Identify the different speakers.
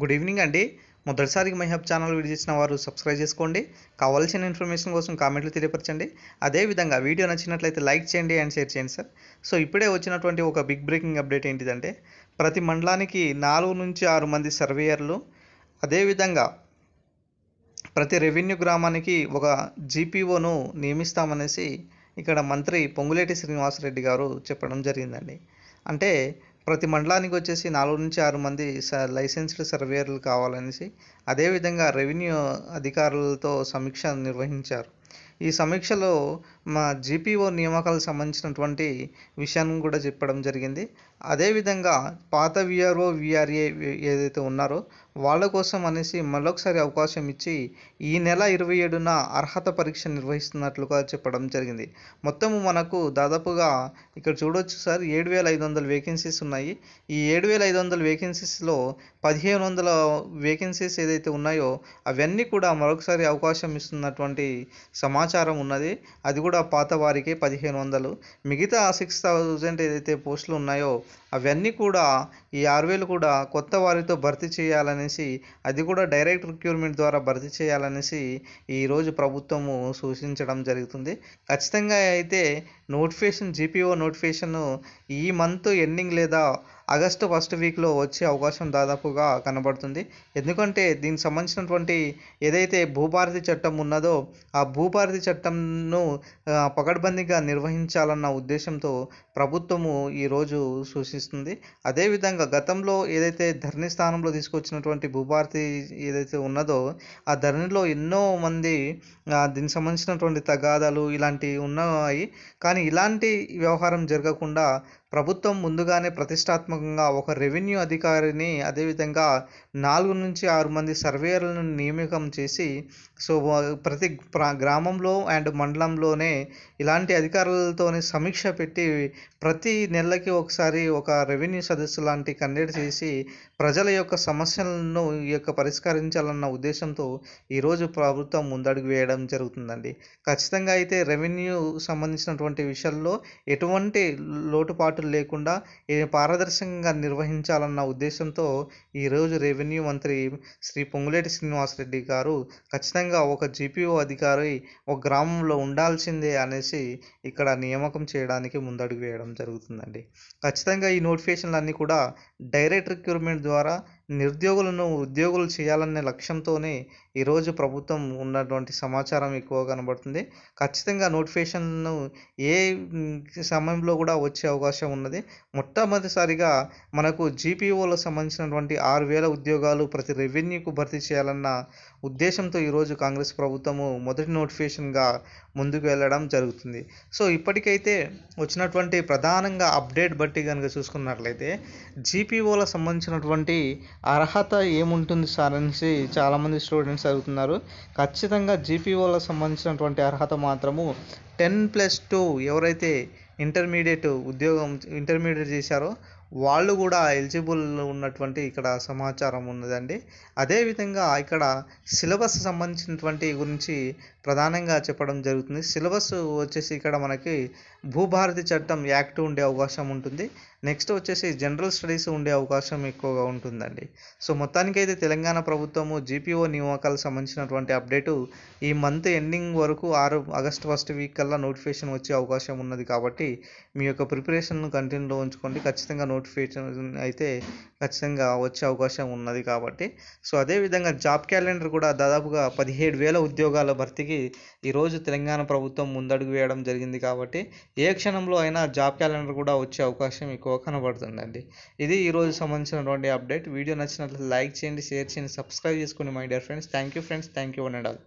Speaker 1: Good evening అండి. మొదటిసారికి మైహబ్ channel video చేసిన వారు సబ్స్క్రైబ్ చేసుకోండి. కావాల్సిన ఇన్ఫర్మేషన్ కోసం కామెంట్లు తెలియపరచండి. అదేవిధంగా వీడియో నచ్చినట్లయితే లైక్ చేయండి అండ్ షేర్ చేయండి సార్. సో ఇప్పుడే వచ్చినటువంటి ఒక బిగ్ బ్రేకింగ్ అప్డేట్ ఏంటిదంటే ప్రతి మండలానికి నాలుగు నుంచి ఆరు మంది సర్వేయర్లు అదేవిధంగా ప్రతి రెవెన్యూ గ్రామానికి ఒక జీపీఓను నియమిస్తామనేసి ఇక్కడ మంత్రి పొంగులేటి శ్రీనివాసరెడ్డి గారు చెప్పడం జరిగిందండి. అంటే ప్రతి మండలానికి వచ్చేసి నాలుగు నుంచి ఆరు మంది స లైసెన్స్డ్ సర్వేయర్లు కావాలనేసి అదేవిధంగా రెవెన్యూ అధికారులతో సమీక్ష నిర్వహించారు. ఈ సమీక్షలో మా జీపీఓ నియామకాలకు సంబంధించినటువంటి విషయాన్ని కూడా చెప్పడం జరిగింది. అదేవిధంగా పాత విఆర్ఓ విఆర్ఏ ఏదైతే ఉన్నారో వాళ్ళ కోసం అనేసి మరొకసారి అవకాశం ఇచ్చి ఈ నెల ఇరవై ఏడున అర్హత పరీక్ష నిర్వహిస్తున్నట్లుగా చెప్పడం జరిగింది. మొత్తము మనకు దాదాపుగా ఇక్కడ చూడొచ్చు సార్ ఏడు వేల ఐదు వందల వేకెన్సీస్ ఉన్నాయి. ఈ ఏడు వేల ఐదు వందల వేకెన్సీస్లో పదిహేను వందల వేకెన్సీస్ ఏదైతే ఉన్నాయో అవన్నీ కూడా మరొకసారి అవకాశం ఇస్తున్నటువంటి సమాచారం ఉన్నది. అది కూడా పాత వారికి పదిహేను వందలు. మిగతా సిక్స్ థౌజండ్ ఏదైతే పోస్టులు ఉన్నాయో అవన్నీ కూడా ఈ ఆరు వేలు కూడా కొత్త వారితో భర్తీ చేయాలనేసి అది కూడా డైరెక్ట్ రిక్రూట్మెంట్ ద్వారా భర్తీ చేయాలనేసి ఈరోజు ప్రభుత్వము సూచించడం జరుగుతుంది. ఖచ్చితంగా అయితే నోటిఫికేషన్ జీపీఓ నోటిఫికేషన్ ఈ మంత్ ఎండింగ్ లేదా ఆగస్టు ఫస్ట్ వీక్లో వచ్చే అవకాశం దాదాపుగా కనబడుతుంది. ఎందుకంటే దీనికి సంబంధించినటువంటి ఏదైతే భూభారతి చట్టం ఉన్నదో ఆ భూభారతి చట్టంను పకడ్బందీగా నిర్వహించాలన్న ఉద్దేశంతో ప్రభుత్వము ఈరోజు సూచిస్తుంది. అదేవిధంగా గతంలో ఏదైతే ధరణి స్థానంలో తీసుకొచ్చినటువంటి భూభారతి ఏదైతే ఉన్నదో ఆ ధరణిలో ఎన్నో మంది దీనికి సంబంధించినటువంటి తగాదాలు ఇలాంటివి ఉన్నాయి. కానీ ఇలాంటి వ్యవహారం జరగకుండా ప్రభుత్వం ముందుగానే ప్రతిష్టాత్మకంగా ఒక రెవెన్యూ అధికారిని అదేవిధంగా నాలుగు నుంచి ఆరు మంది సర్వేయర్లను నియమికం చేసి సో ప్రతి గ్రామంలో అండ్ మండలంలోనే ఇలాంటి అధికారులతోనే సమీక్ష పెట్టి ప్రతి నెలకి ఒకసారి ఒక రెవెన్యూ సదస్సు లాంటి కండక్ట్ చేసి ప్రజల యొక్క సమస్యలను ఈ యొక్క పరిష్కరించాలన్న ఉద్దేశంతో ఈరోజు ప్రభుత్వం ముందడుగు వేయడం జరుగుతుందండి. ఖచ్చితంగా అయితే రెవెన్యూ సంబంధించినటువంటి విషయాల్లో ఎటువంటి లోటుపాటు లోటుపాట్లు లేకుండా పారదర్శకంగా నిర్వహించాలన్న ఉద్దేశంతో ఈరోజు రెవెన్యూ మంత్రి శ్రీ పొంగులేటి శ్రీనివాసరెడ్డి గారు ఖచ్చితంగా ఒక జీపీఓ అధికారి ఒక గ్రామంలో ఉండాల్సిందే అనేసి ఇక్కడ నియామకం చేయడానికి ముందడుగు వేయడం జరుగుతుందండి. ఖచ్చితంగా ఈ నోటిఫికేషన్లు అన్నీ కూడా డైరెక్ట్ రిక్రూట్మెంట్ ద్వారా నిరుద్యోగులను ఉద్యోగులు చేయాలనే లక్ష్యంతోనే ఈరోజు ప్రభుత్వం ఉన్నటువంటి సమాచారం ఎక్కువ కనబడుతుంది. ఖచ్చితంగా నోటిఫికేషన్ను ఏ సమయంలో కూడా వచ్చే అవకాశం ఉన్నది. మొట్టమొదటిసారిగా మనకు జీపీఓలకు సంబంధించినటువంటి ఆరు వేల ఉద్యోగాలు ప్రతి రెవెన్యూకు భర్తీ చేయాలన్న ఉద్దేశంతో ఈరోజు కాంగ్రెస్ ప్రభుత్వము మొదటి నోటిఫికేషన్గా ముందుకు వెళ్ళడం జరుగుతుంది. సో ఇప్పటికైతే వచ్చినటువంటి ప్రధానంగా అప్డేట్ బట్టి కనుక చూసుకున్నట్లయితే జీపీఓలకు సంబంధించినటువంటి అర్హత ఏముంటుంది సార్ అనేసి చాలామంది స్టూడెంట్స్ చదువుతున్నారు ఖచ్చితంగా జీపీఓలకు సంబంధించినటువంటి అర్హత మాత్రము టెన్ ప్లస్ టూ ఎవరైతే ఇంటర్మీడియట్ ఉద్యోగం ఇంటర్మీడియట్ చేశారో వాళ్ళు కూడా ఎలిజిబుల్ ఉన్నటువంటి ఇక్కడ సమాచారం ఉన్నదండి. అదేవిధంగా ఇక్కడ సిలబస్ సంబంధించినటువంటి గురించి ప్రధానంగా చెప్పడం జరుగుతుంది. సిలబస్ వచ్చేసి ఇక్కడ మనకి భూభారతి చట్టం యాక్ట్ ఉండే అవకాశం ఉంటుంది. నెక్స్ట్ వచ్చేసి జనరల్ స్టడీస్ ఉండే అవకాశం ఎక్కువగా ఉంటుందండి. సో మొత్తానికైతే తెలంగాణ ప్రభుత్వము జీపీఓ నియామకాలకు సంబంధించినటువంటి అప్డేటు ఈ మంత్ ఎండింగ్ వరకు ఆరు ఆగస్ట్ ఫస్ట్ వీక్ కల్లా నోటిఫికేషన్ వచ్చే అవకాశం ఉన్నది కాబట్టి మీ యొక్క ప్రిపరేషన్ను కంటిన్యూలో ఉంచుకోండి. ఖచ్చితంగా నోటిఫికేషన్ అయితే ఖచ్చితంగా వచ్చే అవకాశం ఉన్నది కాబట్టి. సో అదేవిధంగా జాబ్ క్యాలెండర్ కూడా దాదాపుగా పదిహేడు వేల ఉద్యోగాల భర్తీకి ఈరోజు తెలంగాణ ప్రభుత్వం ముందడుగు వేయడం జరిగింది కాబట్టి ఏ క్షణంలో అయినా జాబ్ క్యాలెండర్ కూడా వచ్చే అవకాశం ఎక్కువ కనబడుతుందండి. ఇది ఈరోజు సంబంధించినటువంటి అప్డేట్. వీడియో నచ్చినట్లయితే లైక్ చేయండి షేర్ చేయండి సబ్స్క్రైబ్ చేసుకోండి my dear friends. Thank you friends. Thank you one and all.